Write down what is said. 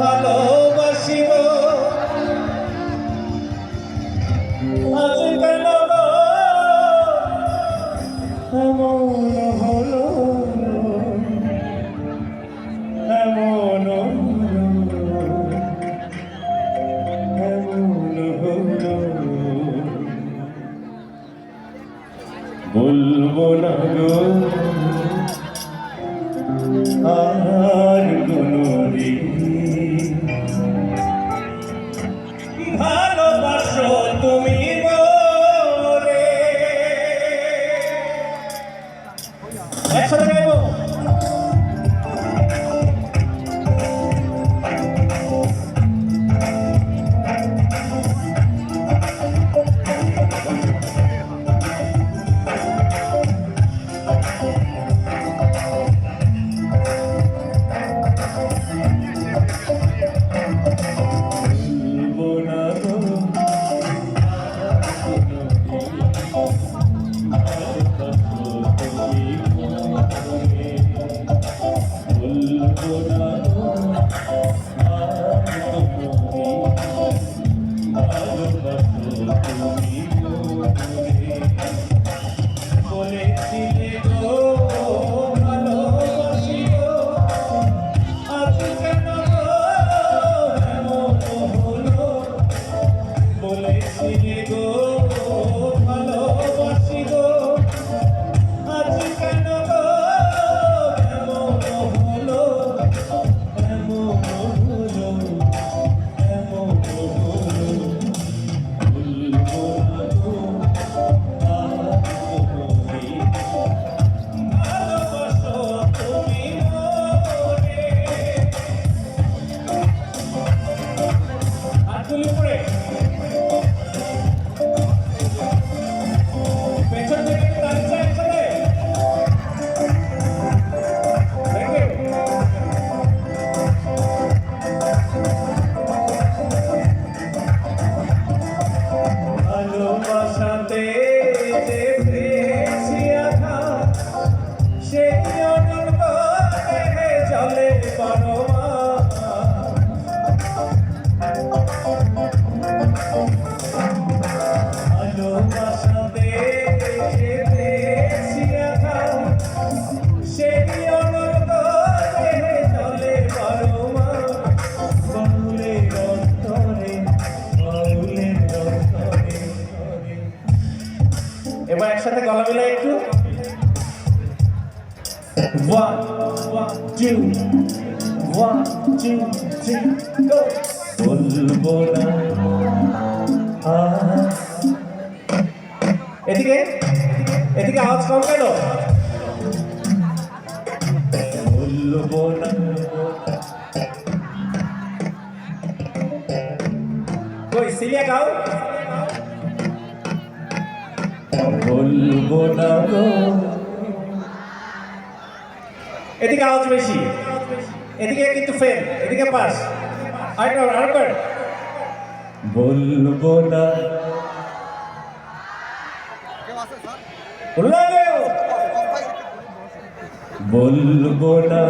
ভালোবাসিব। আজ কেন তুমি এবার একসাথে গলা মিলাই একটু। One two one two three go বলব না। এদিকে এদিকে আওয়াজ কম কেন? বলব না। কই সিলিয়া গাও বলব না গো। এদিকে আওয়াজ বেশি। এদিকে কিন্তু ফেল এদিকে পাস আরেকবার আরেকবার বলব না। বলব না